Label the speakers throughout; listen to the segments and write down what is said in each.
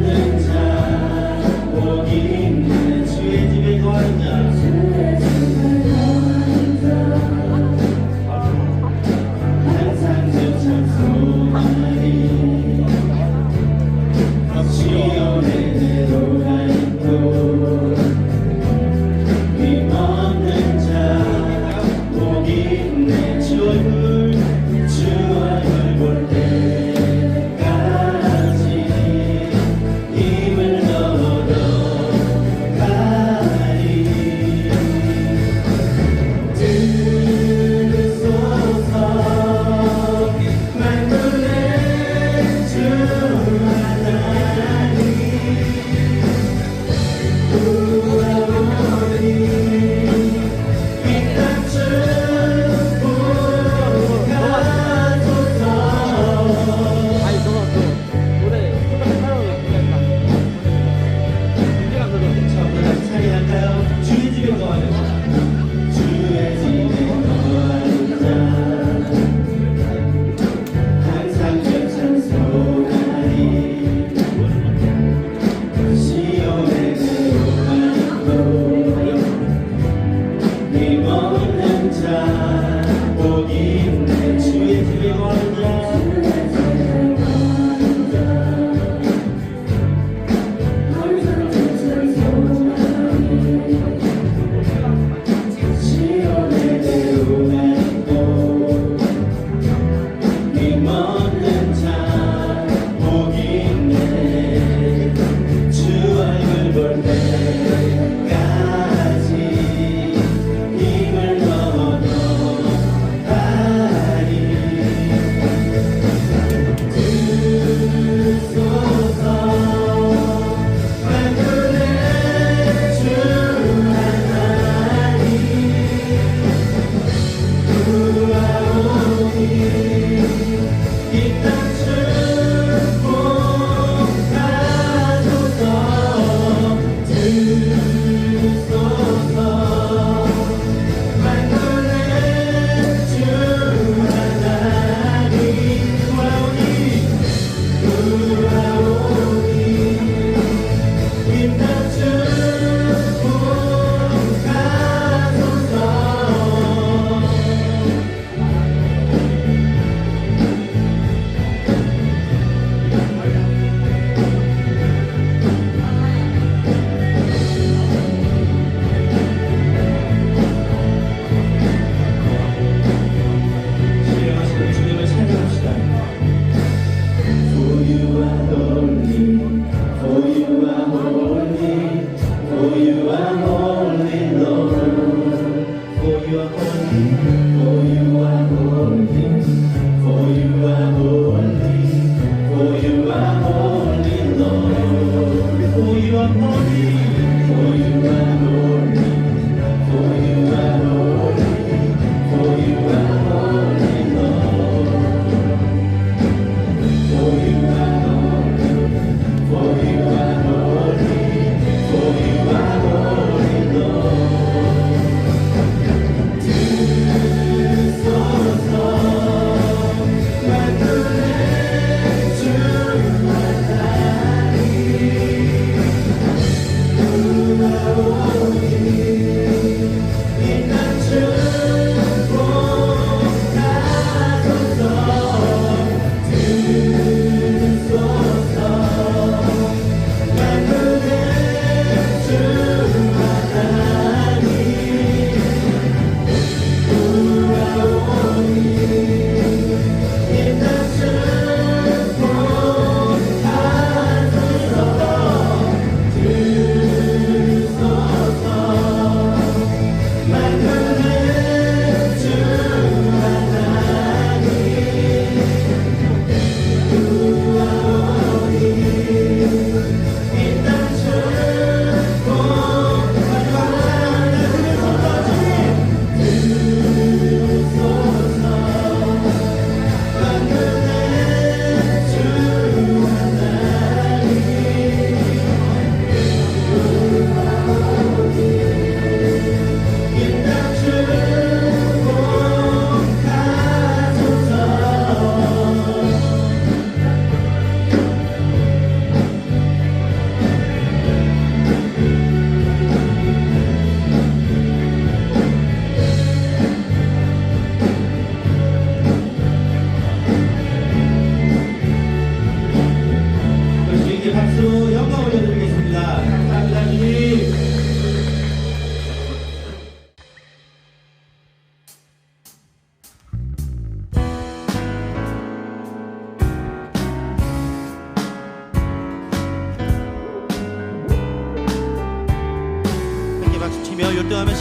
Speaker 1: Yeah.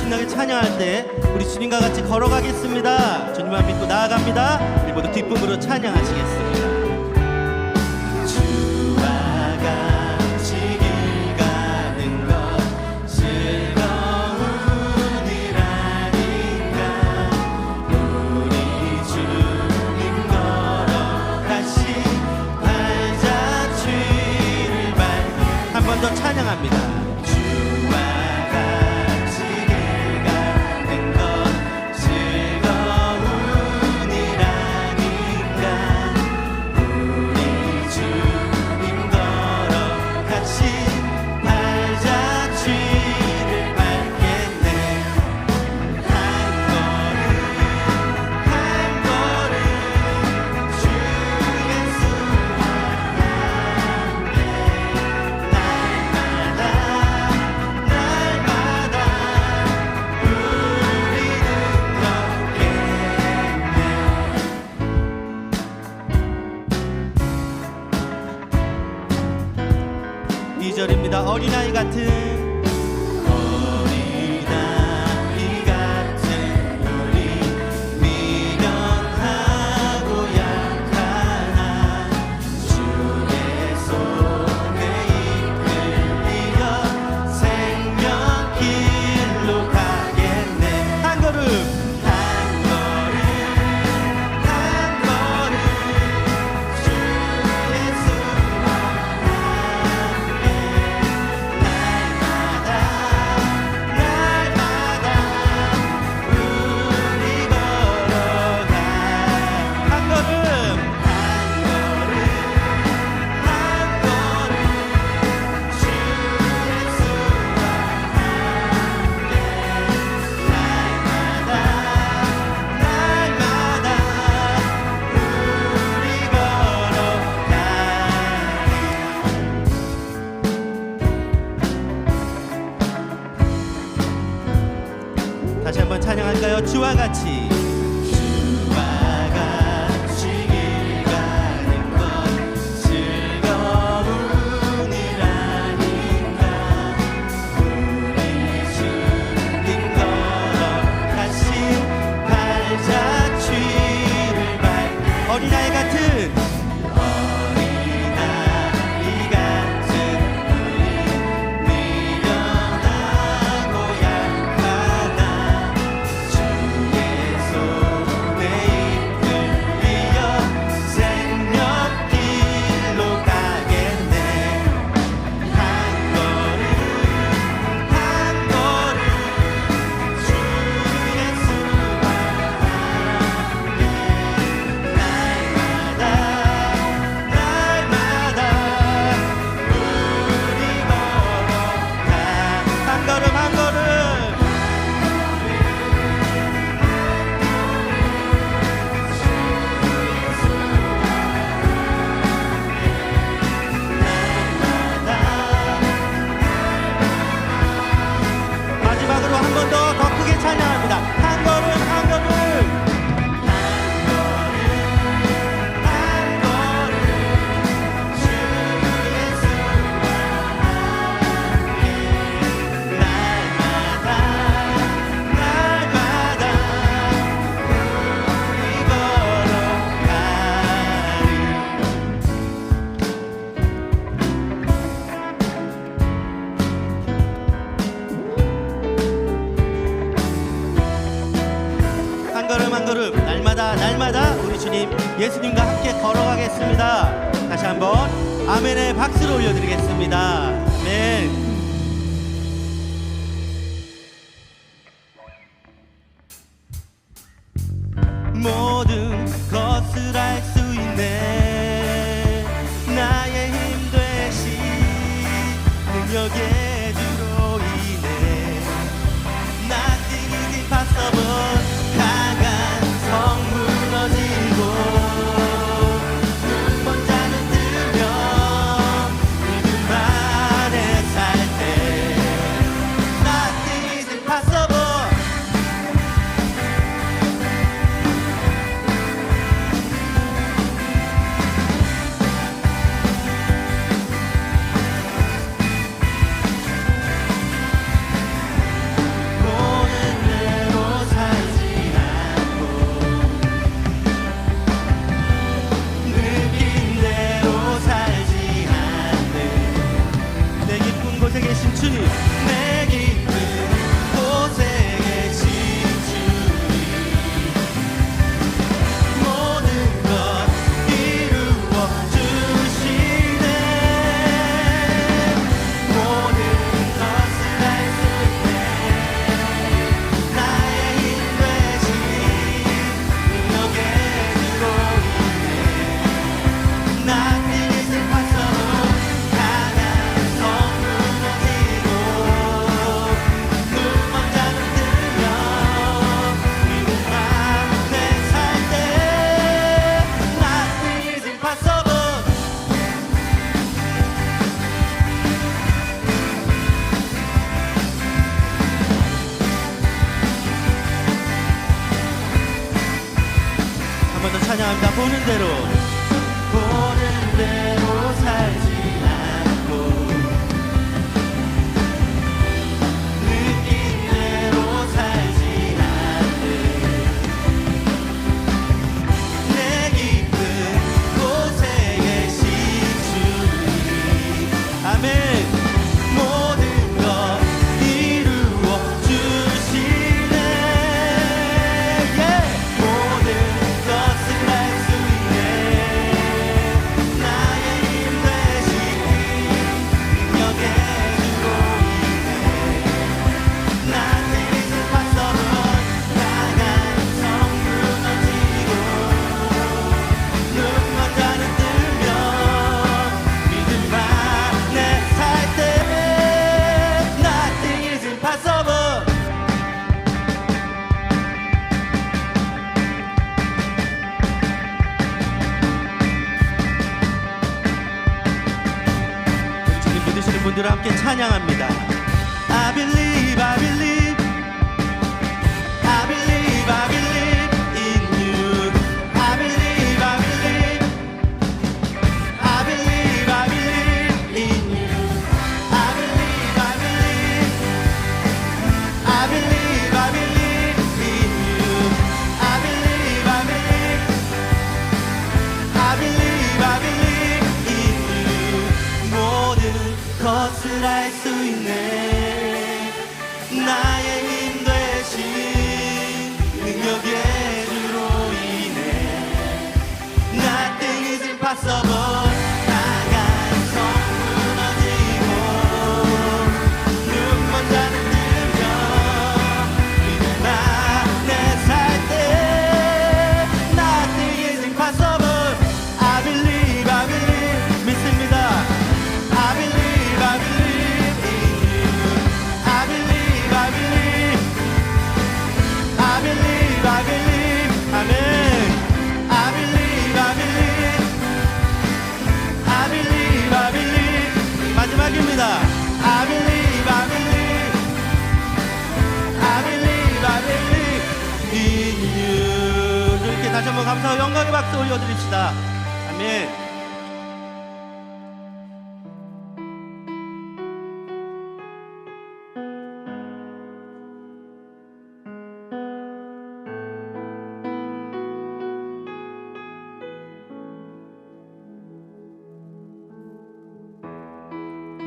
Speaker 1: 신나게 찬양할 때 우리 주님과 같이 걸어가겠습니다. 주님만 믿고 나아갑니다. 우리 모두 기쁨으로 찬양하시겠습니다.
Speaker 2: 찬양할까요? 주와 같이 예수님과 함께 걸어가겠습니다. 다시 한번 아멘의 박수를 올려드리겠습니다. 아멘. 한 번 더 찬양합니다. 보는 대로 보는 대로 살지.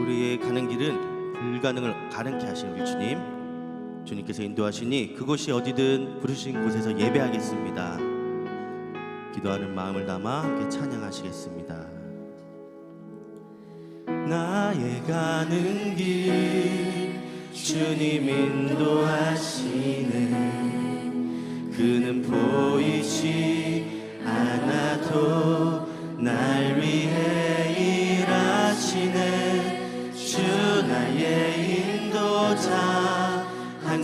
Speaker 2: 우리의 가는 길은 불가능을 가능케 하시는 우리 주님. 주님께서 인도하시니 그곳이 어디든 부르신 곳에서 예배하겠습니다. 기도하는 마음을 담아 함께 찬양하시겠습니다. 나의 가는 길 주님 인도하시네. 그는 보이지 않아도 날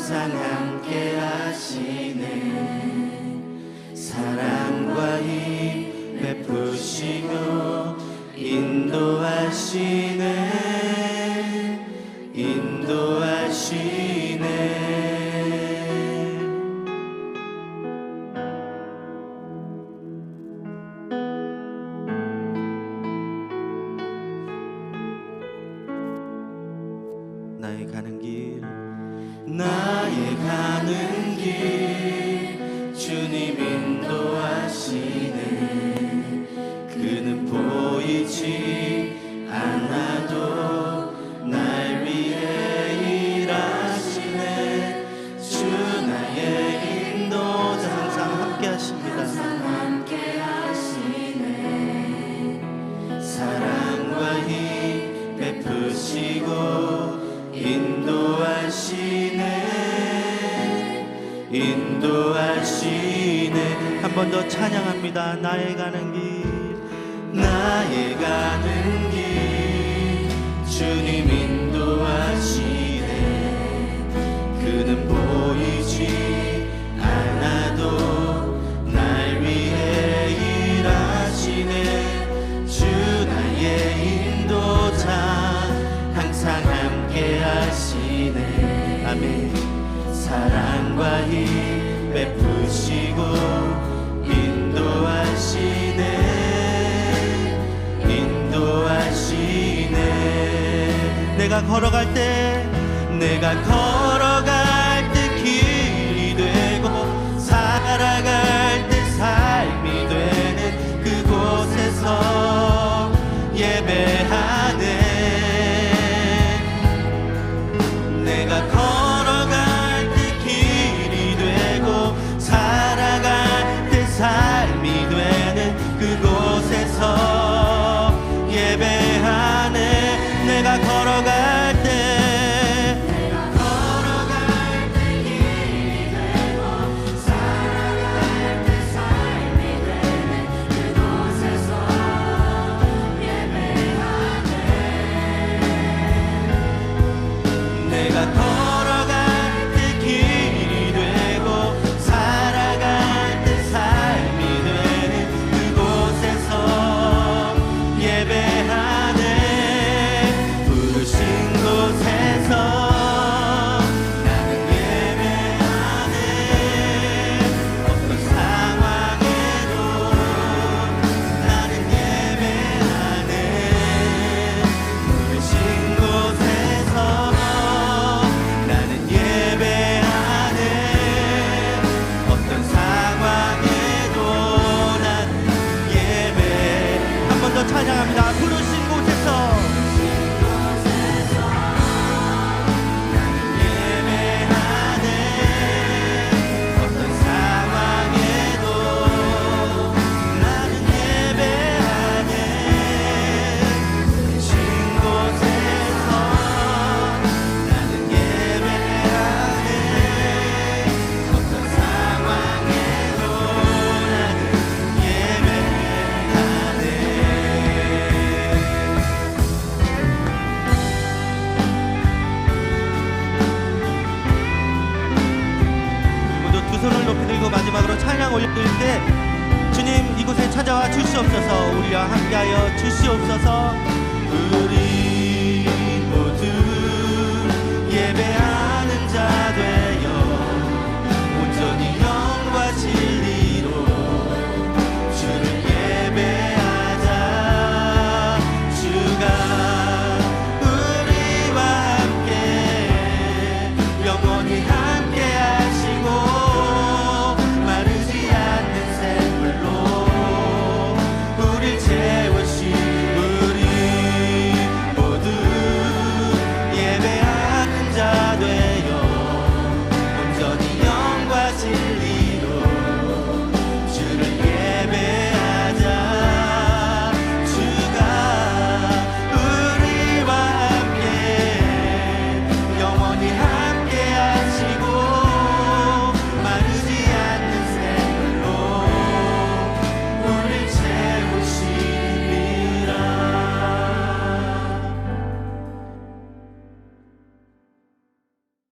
Speaker 2: 항상 함께 하시네. 사랑과 힘 베푸시며 인도하시네 가는 길 나의 가는 길 주님 인도하시네. 그는 보이지 않아도 인도하시네. 한 번 더 찬양합니다. 나의 가는 길 나의 가는 길. 주님 인도하시네. 그는 보이지 않아도 날 위해 일하시네. 주 나의 인도자 항상 함께 하시네. 아멘. 사랑과 힘 내가 걸어갈 때 내가 걸어 올려드릴 때 주님 이곳에 찾아와 주시옵소서. 우리와 함께하여 주시옵소서. 우리 모두 예배하는 자 되어